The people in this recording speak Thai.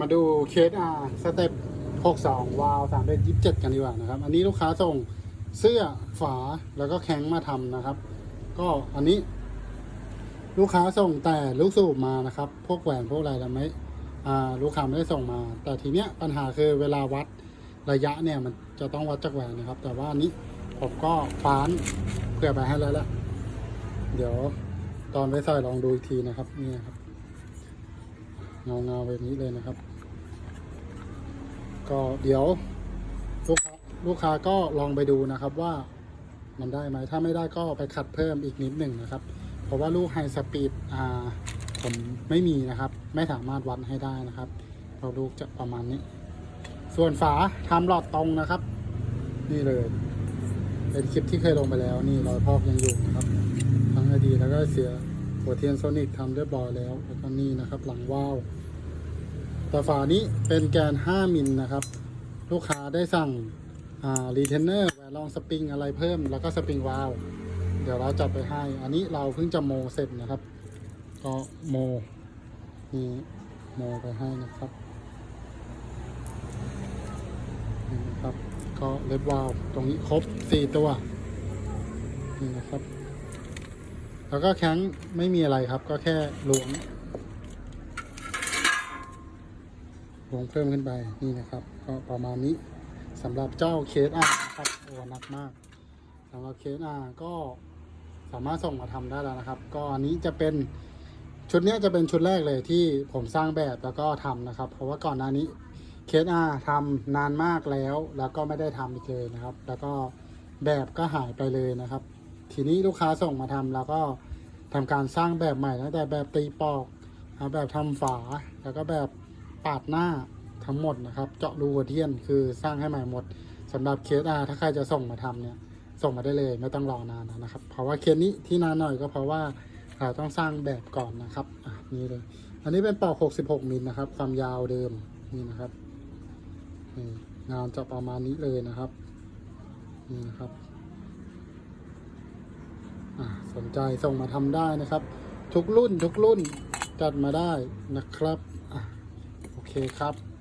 มาดูเคสอาสเต็ป62 วาล์ว3เดือน27 กันดีกว่านะครับ อันนี้ลูกค้าส่งเสื้อฝาแล้วก็แข้งมาทำนะครับ ก็อันนี้ ลูกค้าส่งแต่ลูกสูบมานะครับ พวกแหวนพวกอะไรแล้วไม่อ่าลูกค้าไม่ได้ส่งมา แต่ทีเนี้ยปัญหาคือเวลาวัดระยะเนี่ยมันจะต้องวัดจากแหวนนะครับ แต่ว่าอันนี้ผมก็ฟ้านเพื่อไปให้แล้วแหละเดี๋ยวตอนไปใส่ลองดูอีกทีนะครับ นี่ครับ เงาเงาๆแบบนี้เลยนะครับ ก็เดี๋ยวลูกค้าลูกค้าก็ลองไปดูนะครับว่ามันได้ไหมถ้าไม่ได้ก็ไปขัดเพิ่มอีกนิดหนึ่งนะครับ เพราะว่าลูกไฮสปีดอ่าผมไม่มีนะครับ ไม่สามารถวัดให้ได้นะครับเราลูกจะประมาณนี้ ส่วนฝาทำหลอดตรงนะครับ นี่เลย เป็นคลิปที่เคยลงไปแล้ว นี่รอยพอกยังอยู่นะครับ ทั้งอดีแล้วก็เสียหัวเทียนโซนิกทำเรียบร้อยแล้วแล้วก็นี่นะครับ หลังว่าว แต่ฝานี้เป็นแกน 5 มิลนะครับ ลูกค้าได้สั่งอ่ารีเทนเนอร์แหวนรองสปริงอะไรเพิ่ม แล้วก็สปริงวาล์วเดี๋ยวเราจัดไปให้ อันนี้เราเพิ่งจะโมเสร็จนะครับ ก็โมนี่โมไปให้นะครับนี่นะครับ ก็เล็บวาล์วตรงนี้ครบ 4 ตัวนี่นะครับ แล้วก็แข้งไม่มีอะไรครับ ก็แค่หลวง ลงเพิ่มขึ้นไปนี่นะครับ ก็ประมาณนี้สำหรับเจ้าเคสอานะครับโอ้หนักมากสำหรับเคสอาก็สามารถส่งมาทำได้แล้วนะครับ ก็อันนี้จะเป็นชุดนี้จะเป็นชุดแรกเลยที่ผมสร้างแบบแล้วก็ทำนะครับ เพราะว่าก่อนหน้านี้เคสอาทำนานมากแล้ว แล้วก็ไม่ได้ทำอีกเลยนะครับ แล้วก็แบบก็หายไปเลยนะครับ ทีนี้ลูกค้าส่งมาทำแล้วก็ทำการสร้างแบบใหม่ตั้งแต่แบบตีปอกแบบทำฝาแล้วก็แบบ ปาดหน้าทั้งหมดนะครับเจาะรูหัวเทียนคือสร้างให้ใหม่หมดสำหรับเคสอาถ้าใครจะส่งมาทำเนี่ยส่งมาได้เลยไม่ต้องรอนานนะครับ เพราะว่าเคสนี้ที่นานหน่อยก็เพราะว่าเราต้องสร้างแบบก่อนนะครับอะนี่เลย อันนี้เป็นปอก 66มิลนะครับ ความยาวเดิมนี่นะครับนี่งานจะประมาณนี้เลยนะครับนี่นะครับสนใจส่งมาทำได้นะครับ ทุกรุ่นทุกรุ่นจัดมาได้นะครับ เคครับ